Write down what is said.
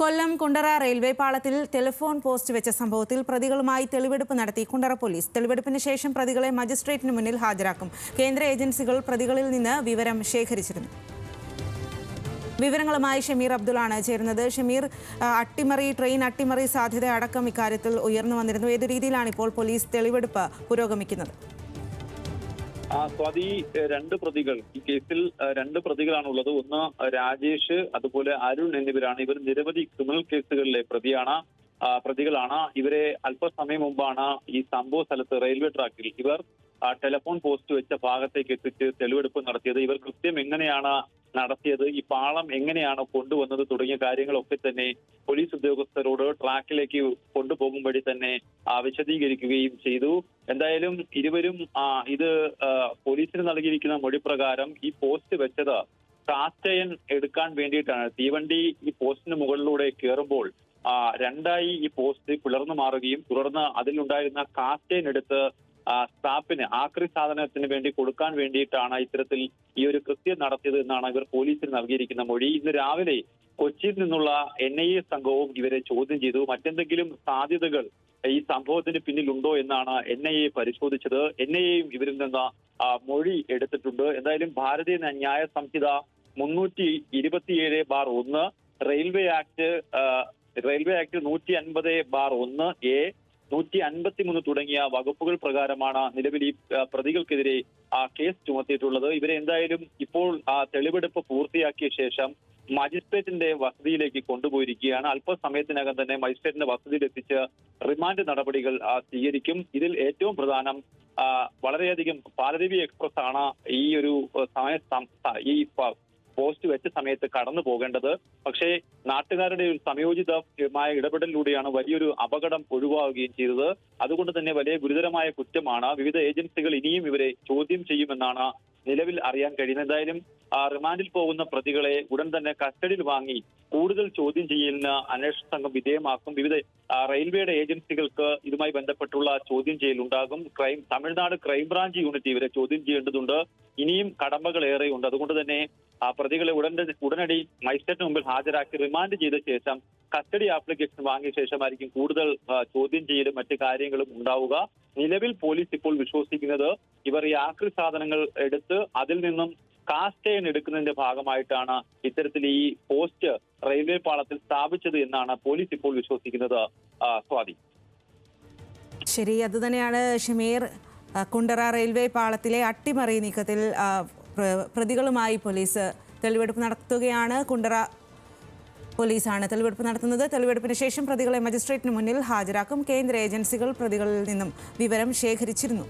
കൊല്ലം Kundara railway പാളത്തിൽ telephone post വെച്ച സംഭവത്തിൽ പ്രതികളുമായി തെളിവെടുപ്പ് നടത്തി കുണ്ടറ പോലീസ്. തെളിവെടുപ്പിന് ശേഷം പ്രതികളെ മജിസ്ട്രേറ്റിന് മുന്നിൽ ഹാജരാക്കും. കേന്ദ്ര ഏജൻസികൾ പ്രതികളിൽ നിന്ന് വിവരം ശേഖരിച്ചിരുന്നു. വിവരങ്ങളുമായി ഷമീർ അബ്ദുള്ളാണ് ചേരുന്നത്. ഷമീർ അട്ടിമറി ട്രെയിൻ അട്ടിമറി സാധ്യത അടക്കം ഇക്കാര്യത്തിൽ ഉയർന്നു വന്നിരുന്നു. ഏത് രീതിയിലാണ് ഇപ്പോൾ പോലീസ് തെളിവെടുപ്പ് പുരോഗമിക്കുന്നത്? സ്വാതി രണ്ട് പ്രതികൾ. ഈ കേസിൽ രണ്ട് പ്രതികളാണ് ഉള്ളത് ഒന്ന് രാജേഷ് അതുപോലെ അരുൺ എന്നിവരാണ്. ഇവർ നിരവധി ക്രിമിനൽ കേസുകളിലെ പ്രതിയാണ് പ്രതികളാണ്. ഇവരെ അല്പസമയം മുമ്പാണ് ഈ സംഭവ സ്ഥലത്ത് റെയിൽവേ ട്രാക്കിൽ ഇവർ ടെലിഫോൺ പോസ്റ്റ് വെച്ച ഭാഗത്തേക്ക് എത്തിച്ച് തെളിവെടുപ്പ് നടത്തിയത്. ഇവർ കൃത്യം എങ്ങനെയാണ് നടത്തിയത് ഈ പാളം എങ്ങനെയാണ് കൊണ്ടുവന്നത് തുടങ്ങിയ കാര്യങ്ങളൊക്കെ തന്നെ പോലീസ് ഉദ്യോഗസ്ഥരോട് ട്രാക്കിലേക്ക് കൊണ്ടുപോകും വഴി തന്നെ വിശദീകരിക്കുകയും ചെയ്തു. എന്തായാലും ഇരുവരും ഇത് പോലീസിന് നൽകിയിരിക്കുന്ന മൊഴി പ്രകാരം ഈ പോസ്റ്റ് വെച്ചത് കാസ്റ്റയൻ എടുക്കാൻ വേണ്ടിയിട്ടാണ്. തീവണ്ടി ഈ പോസ്റ്റിന് മുകളിലൂടെ കയറുമ്പോൾ രണ്ടായി ഈ പോസ്റ്റ് പിളർന്നു മാറുകയും തുടർന്ന് അതിലുണ്ടായിരുന്ന കാസ്റ്റയൻ എടുത്ത് സ്റ്റാഫിന് ആക്രി സാധനത്തിന് വേണ്ടി കൊടുക്കാൻ വേണ്ടിയിട്ടാണ് ഇത്തരത്തിൽ ഈ ഒരു കൃത്യം നടത്തിയത് എന്നാണ് ഇവർ പോലീസിൽ നൽകിയിരിക്കുന്ന മൊഴി. ഇന്ന് രാവിലെ കൊച്ചിയിൽ നിന്നുള്ള എൻ ഐ എ സംഘവും ഇവരെ ചോദ്യം ചെയ്തു. മറ്റെന്തെങ്കിലും സാധ്യതകൾ ഈ സംഭവത്തിന് പിന്നിലുണ്ടോ എന്നാണ് എൻ ഐ എ പരിശോധിച്ചത്. എൻ ഐ എയും ഇവരിൽ നിന്ന് മൊഴി എടുത്തിട്ടുണ്ട്. എന്തായാലും ഭാരതീയ ന്യായ സംഹിത മുന്നൂറ്റി ഇരുപത്തിയേഴ് ബാർ ഒന്ന് റെയിൽവേ ആക്ട് റെയിൽവേ ആക്ട് നൂറ്റി അൻപത് ബാർ ഒന്ന് എ നൂറ്റി അൻപത്തിമൂന്ന് തുടങ്ങിയ വകുപ്പുകൾ പ്രകാരമാണ് നിലവിൽ ഈ പ്രതികൾക്കെതിരെ ആ കേസ് ചുമത്തിയിട്ടുള്ളത്. ഇവരെ എന്തായാലും ഇപ്പോൾ ആ തെളിവെടുപ്പ് പൂർത്തിയാക്കിയ ശേഷം മജിസ്ട്രേറ്റിന്റെ വസതിയിലേക്ക് കൊണ്ടുപോയിരിക്കുകയാണ്. അല്പസമയത്തിനകം തന്നെ മജിസ്ട്രേറ്റിന്റെ വസതിയിൽ എത്തിച്ച് റിമാൻഡ് നടപടികൾ സ്വീകരിക്കും. ഇതിൽ ഏറ്റവും പ്രധാനം വളരെയധികം പാലരുവി എക്സ്പ്രസ് ആണ് ഈ ഒരു സമയ ഈ പോസ്റ്റ് വെച്ച സമയത്ത് കടന്നു പോകേണ്ടത്. പക്ഷേ നാട്ടുകാരുടെ ഒരു സംയോജിതമായ ഇടപെടലിലൂടെയാണ് വലിയൊരു അപകടം ഒഴിവാകുകയും ചെയ്തത്. അതുകൊണ്ട് തന്നെ വലിയ ഗുരുതരമായ കുറ്റമാണ്. വിവിധ ഏജൻസികൾ ഇനിയും ഇവരെ ചോദ്യം ചെയ്യുമെന്നാണ് നിലവിൽ അറിയാൻ കഴിയുന്നത്. എന്തായാലും റിമാൻഡിൽ പോകുന്ന പ്രതികളെ ഉടൻ തന്നെ കസ്റ്റഡിയിൽ വാങ്ങി കൂടുതൽ ചോദ്യം ചെയ്യലിന് അന്വേഷണ സംഘം വിധേയമാക്കും. വിവിധ റെയിൽവേയുടെ ഏജൻസികൾക്ക് ഇതുമായി ബന്ധപ്പെട്ടുള്ള ചോദ്യം ചെയ്യൽ ഉണ്ടാകും ക്രൈം തമിഴ്നാട് ക്രൈംബ്രാഞ്ച് യൂണിറ്റ് ഇവരെ ചോദ്യം ചെയ്യേണ്ടതുണ്ട്. ഇനിയും കടമ്പകൾ ഏറെയുണ്ട്. അതുകൊണ്ട് തന്നെ പ്രതികളെ ഉടൻ ഉടനടി മജിസ്ട്രേറ്റിന് മുമ്പിൽ ഹാജരാക്കി റിമാൻഡ് ചെയ്ത ശേഷം കസ്റ്റഡി ആപ്ലിക്കേഷൻ വാങ്ങിയ ശേഷമായിരിക്കും കൂടുതൽ ചോദ്യം ചെയ്യലും മറ്റു കാര്യങ്ങളും ഉണ്ടാവുക. നിലവിൽ പോലീസ് ഇപ്പോൾ വിശ്വസിക്കുന്നത് ഇവർ ഈ ആക്രി സാധനങ്ങൾ എടുത്ത് അതിൽ നിന്നും കാസ്റ്റേൺ എടുക്കുന്നതിന്റെ ഭാഗമായിട്ടാണ് ഇത്തരത്തിൽ ഈ പോസ്റ്റ് റെയിൽവേ പാളത്തിൽ സ്ഥാപിച്ചത് എന്നാണ് പോലീസ് ഇപ്പോൾ വിശ്വസിക്കുന്നത് ആ, സ്വാതി. ശരി അതുതന്നെയാണ് ഷമീർ കുണ്ടറ റെയിൽവേ പാളത്തിലെ അട്ടിമറി നീക്കത്തിൽ ആ, പ്രതികളുമായി പോലീസ് തെളിവെടുപ്പ് നടത്തുകയാണ്. കുണ്ടറ പോലീസാണ് തെളിവെടുപ്പ് നടത്തുന്നത്. തെളിവെടുപ്പിന് ശേഷം പ്രതികളെ മജിസ്ട്രേറ്റിന് മുന്നിൽ ഹാജരാക്കും. കേന്ദ്ര ഏജൻസികൾ പ്രതികളിൽ നിന്നും വിവരം ശേഖരിച്ചിരുന്നു.